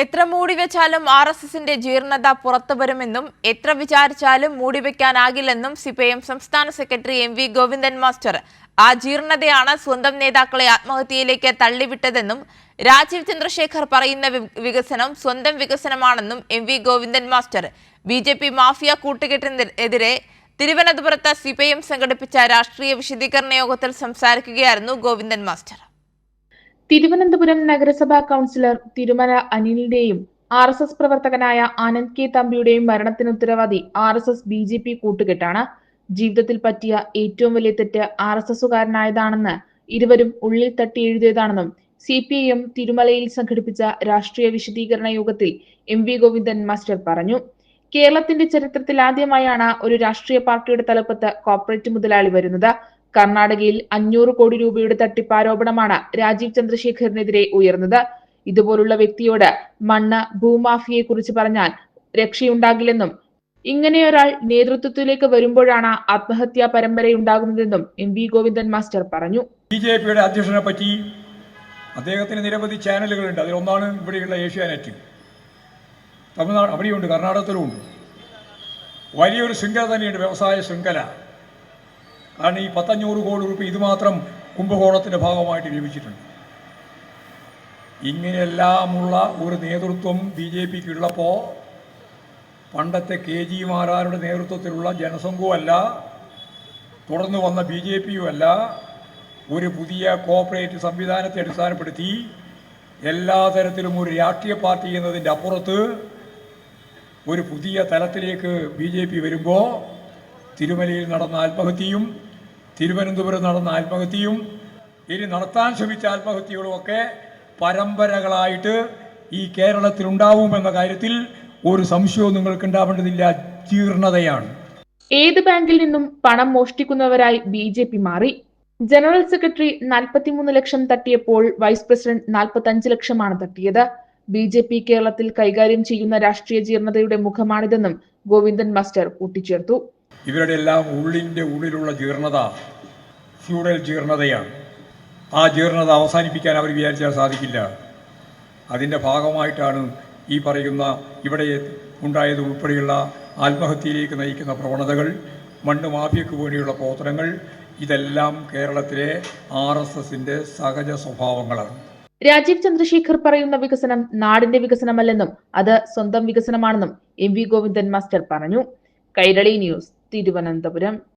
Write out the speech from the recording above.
എത്ര മൂടി വെച്ചാലും ആർ എസ് എസിന്റെ ജീർണത പുറത്തു വരുമെന്നും എത്ര വിചാരിച്ചാലും മൂടിവെക്കാനാകില്ലെന്നും സിപിഐഎം സംസ്ഥാന secretary M V Govindan master ആ ജീർണതയാണ് സ്വന്തം നേതാക്കളെ ആത്മഹത്യയിലേക്ക് തള്ളിവിട്ടതെന്നും രാജീവ് ചന്ദ്രശേഖർ പറയുന്ന വികസനം സ്വന്തം വികസനമാണെന്നും M V Govindan master B J P mafia കൂട്ടുകെട്ടിനെതിരെ തിരുവനന്തപുരത്ത് സിപിഐഎം സംഘടിപ്പിച്ച രാഷ്ട്രീയ വിശദീകരണ യോഗത്തിൽ സംസാരിക്കുകയായിരുന്നു ഗോവിന്ദൻ മാസ്റ്റർ. തിരുവനന്തപുരം നഗരസഭാ കൗൺസിലർ തിരുമല അനിലിന്റെയും ആർ എസ് എസ് പ്രവർത്തകനായ ആനന്ദ് കെ തമ്പിയുടെയും മരണത്തിന് ഉത്തരവാദി R S S B J P കൂട്ടുകെട്ടാണ്. ജീവിതത്തിൽ പറ്റിയ ഏറ്റവും വലിയ തെറ്റ് ആർ എസ് എസുകാരനായതാണെന്ന് ഇരുവരും ഉള്ളിൽ തട്ടി എഴുതിയതാണെന്നും സി പി ഐ എം തിരുമലയിൽ സംഘടിപ്പിച്ച രാഷ്ട്രീയ വിശദീകരണ യോഗത്തിൽ എം വി ഗോവിന്ദൻ മാസ്റ്റർ പറഞ്ഞു. കേരളത്തിന്റെ ചരിത്രത്തിൽ ആദ്യമായാണ് ഒരു രാഷ്ട്രീയ പാർട്ടിയുടെ തലപ്പത്ത് കോർപ്പറേറ്റ് മുതലാളി വരുന്നത്. കർണാടകയിൽ അഞ്ഞൂറ് കോടി രൂപയുടെ തട്ടിപ്പാരോപണമാണ് രാജീവ് ചന്ദ്രശേഖറിനെതിരെ ഉയർന്നത്. ഇതുപോലുള്ള വ്യക്തിയോട് മണ്ണ് ഭൂമാഫിയെ കുറിച്ച് പറഞ്ഞാൽ രക്ഷയുണ്ടാകില്ലെന്നും ഇങ്ങനെയൊരാൾ നേതൃത്വത്തിലേക്ക് വരുമ്പോഴാണ് ആത്മഹത്യാ പരമ്പരയുണ്ടാകുന്നതെന്നും എം വി ഗോവിന്ദൻ മാസ്റ്റർ പറഞ്ഞു. ബി ജെ പിയുടെ അധ്യക്ഷനെ പറ്റി അദ്ദേഹത്തിന് നിരവധി ചാനലുകളുണ്ട്. അതിലൊന്നാണ് ഇവിടെയുള്ള ഏഷ്യാനെറ്റ്. തമിഴ്നാട് അവിടെയുണ്ട് കർണാടകത്തിലുമുണ്ട്. വലിയൊരു ശൃംഖല തന്നെയുണ്ട് വ്യവസായ ശൃംഖല. കാരണം ഈ പത്തഞ്ഞൂറ് കോടി രൂപ ഇത് മാത്രം കുംഭകോണത്തിന്റെ ഭാഗമായിട്ട് ലഭിച്ചിട്ടുണ്ട് ഇങ്ങനെയെല്ലാമുള്ള ഒരു നേതൃത്വം ബി ജെ പിക്ക് ഉള്ളപ്പോൾ പണ്ടത്തെ കെ ജി മാരാരുടെ നേതൃത്വത്തിലുള്ള ജനസംഘവുമല്ല തുടർന്ന് വന്ന ബി ജെ പിയുമല്ല ഒരു പുതിയ കോർപ്പറേറ്റ് സംവിധാനത്തെ അടിസ്ഥാനപ്പെടുത്തി എല്ലാ തരത്തിലും ഒരു രാഷ്ട്രീയ പാർട്ടി എന്നതിന്റെ അപ്പുറത്ത് ഒരു പുതിയ തലത്തിലേക്ക് ബി ജെ പി വരുമ്പോൾ തിരുമലയിൽ നടന്ന ആത്മഹത്യയും തിരുവനന്തപുരം നടന്ന ആത്മഹത്യയും ഇനി നടത്താൻ ശ്രമിച്ച ആത്മഹത്യകളുമൊക്കെ പരമ്പരകളായിട്ട് ഈ കേരളത്തിൽ ഉണ്ടാവുമെന്ന കാര്യത്തിൽ ഒരു സംശയവും നിങ്ങൾക്ക് ഉണ്ടാവേണ്ടതില്ല ജീർണതയാണ്. ഏത് ബാങ്കിൽ നിന്നും പണം മോഷ്ടിക്കുന്നവരായി ബി ജെ പി മാറി? ജനറൽ സെക്രട്ടറി നാൽപ്പത്തിമൂന്ന് ലക്ഷം തട്ടിയപ്പോൾ വൈസ് പ്രസിഡന്റ് നാൽപ്പത്തഞ്ച് ലക്ഷമാണ് തട്ടിയത്. ബി ജെ പി കേരളത്തിൽ കൈകാര്യം ചെയ്യുന്ന രാഷ്ട്രീയ ജീർണതയുടെ മുഖമാണിതെന്നും ഗോവിന്ദൻ മാസ്റ്റർ കൂട്ടിച്ചേർത്തു. ഇവരുടെ എല്ലാം ഉള്ളിന്റെ ഉള്ളിലുള്ള ജീർണത ഫ്യൂഡൽ ജീർണതയാണ്. ആ ജീർണത അവസാനിപ്പിക്കാൻ അവർ വിചാരിച്ചാൽ സാധിക്കില്ല. അതിന്റെ ഭാഗമായിട്ടാണ് ഈ പറയുന്ന ഇവിടെ ഉണ്ടായത് ഉൾപ്പെടെയുള്ള ആത്മഹത്യയിലേക്ക് നയിക്കുന്ന പ്രവണതകൾ മണ്ണ് മാഫിയക്ക് വേണ്ടിയുള്ള പ്രവർത്തനങ്ങൾ ഇതെല്ലാം കേരളത്തിലെ ആർ എസ് എസിന്റെ സഹജ സ്വഭാവങ്ങളാണ്. രാജീവ് ചന്ദ്രശേഖർ പറയുന്ന വികസനം നാടിന്റെ വികസനമല്ലെന്നും അത് സ്വന്തം വികസനമാണെന്നും എം വി ഗോവിന്ദൻ മാസ്റ്റർ പറഞ്ഞു. കൈരളി ന്യൂസ്. തിരുവനന്തപുരം